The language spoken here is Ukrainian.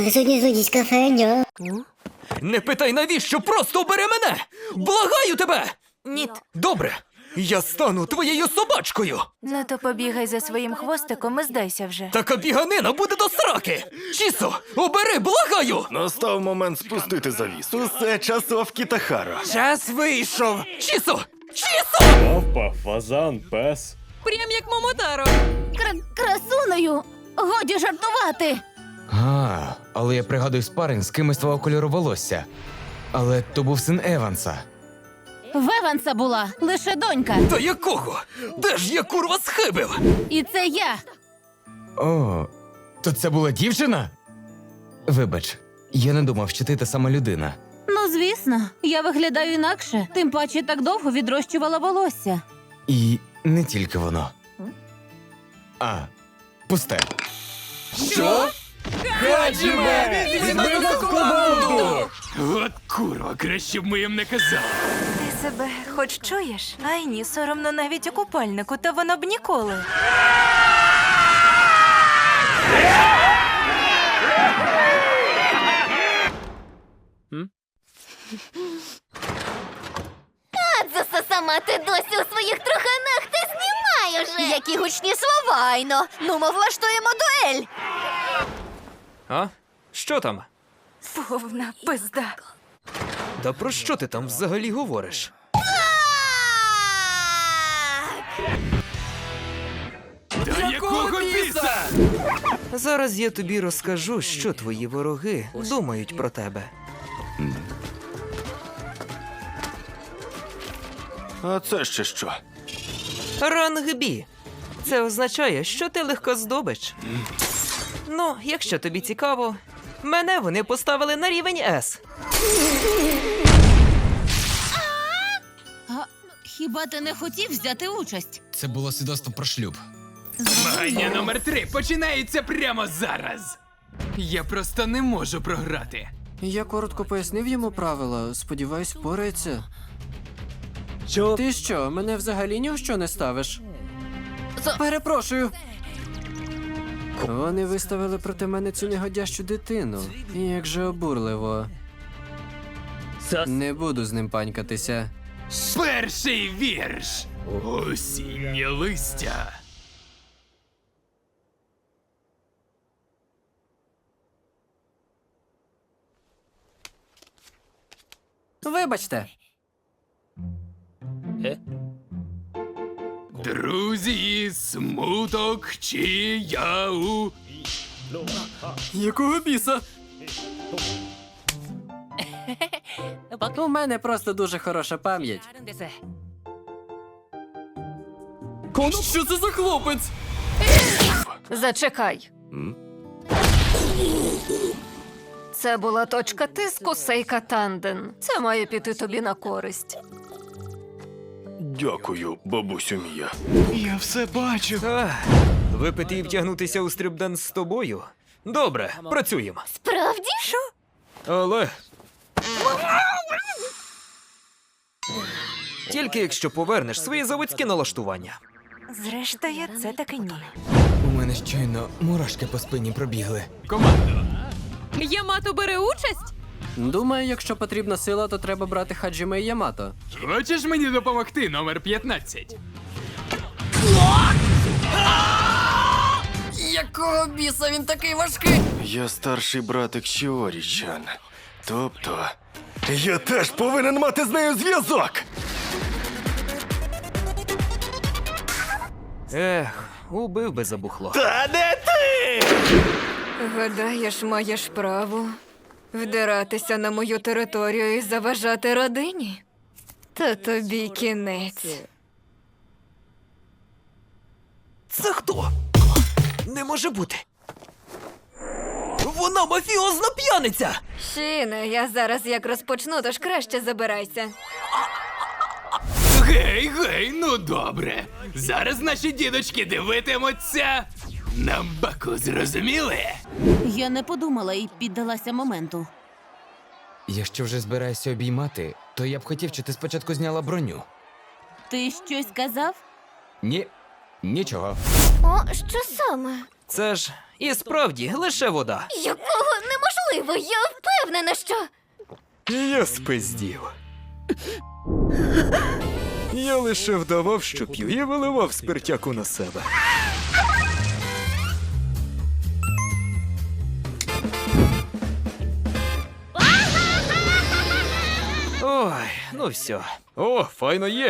Ви сьогодні злодійська феня. Не питай навіщо, просто обери мене! Благаю тебе! Ніт, Добре, я стану твоєю собачкою! ну то побігай за своїм хвостиком і здайся вже. Така біганина буде до сраки! Чісо, обери, благаю! Настав момент спустити завісу. Усе часовки Тахаро. Час вийшов! Чісо! Чісо! Мавпа, фазан, пес. Прям як Момотаро. Кра- красуною! Годі жартувати! А, але я пригадую спаринг з кимось твого кольору волосся. Але то був син Еванса. В Еванса була лише донька. Та якого? Де ж я курва схибив? І це я. О, то це була дівчина? Вибач, я не думав, що ти та сама людина. Ну, звісно, я виглядаю інакше, тим паче так довго відрощувала волосся. І не тільки воно. А, пусте. Що? Хаджіме! Візьми команду! От курва, краще б ми їм не казали. Ти себе хоч чуєш? Ай ні, соромно навіть у купальнику, та воно б ніколи. Адзуса сама ти досі у своїх труханах ти знімай уже! Які гучні слова, Айно! Ну, ми влаштуємо дуель! А? Що там? Повна пизда. Та про що ти там взагалі говориш? Та якого біса? Зараз я тобі розкажу, що твої вороги думають про тебе. А це ще що? Ранг Бі. Це означає, що ти легко здобич. Ну, якщо тобі цікаво, мене вони поставили на рівень С. А, хіба ти не хотів взяти участь? Це було свідоцтво про шлюб. Змагання номер три починається прямо зараз. Я просто не можу програти. Я коротко пояснив йому правила. Сподіваюсь, впорається. Що? Ти що, мене взагалі ні в що не ставиш? Перепрошую. Вони виставили проти мене цю негодящу дитину. Як же обурливо. Не буду з ним панькатися. Перший вірш. Осіннє листя. Вибачте. Друзі, смуток чи я у. Якого біса? У мене просто дуже хороша пам'ять. Що це за хлопець? Зачекай. Це була точка тиску Сейка Танден. Це має піти тобі на користь. Дякую, бабусю Мія. Я все бачив. Ах, випити і втягнутися у стрибданс з тобою. Добре, працюємо. Справді? Що? Але. Тільки якщо повернеш свої заводські налаштування. Зрештою, це таки ні. У мене щойно мурашки по спині пробігли. Командо. Ямато бере участь? Думаю, якщо потрібна сила, то треба брати Хаджіме і Ямато. Хочеш мені допомогти, номер 15? Якого біса він такий важкий? Я старший братик Шіорічан. Тобто. Я теж повинен мати з нею зв'язок. Ех, убив би забухло. Та не ти! Гадаєш, маєш право вдиратися на мою територію і заважати родині? Та тобі кінець. Це хто? Не може бути. Вона мафіозна п'яниця! Шіне, я зараз як розпочну, тож краще забирайся. Гей, гей, ну добре. Зараз наші дідочки дивитимуться на баку, зрозуміли? Я не подумала і піддалася моменту. Якщо вже збираєшся обіймати, то я б хотів, щоб ти спочатку зняла броню. Ти щось казав? Ні, нічого. О, що саме? Це ж і справді лише вода. Якого не можу Браво! Я впевнена, що. Я спиздів. Я лише вдавав, що п'ю, і виливав спиртяку на себе. Ну все. О, файно є.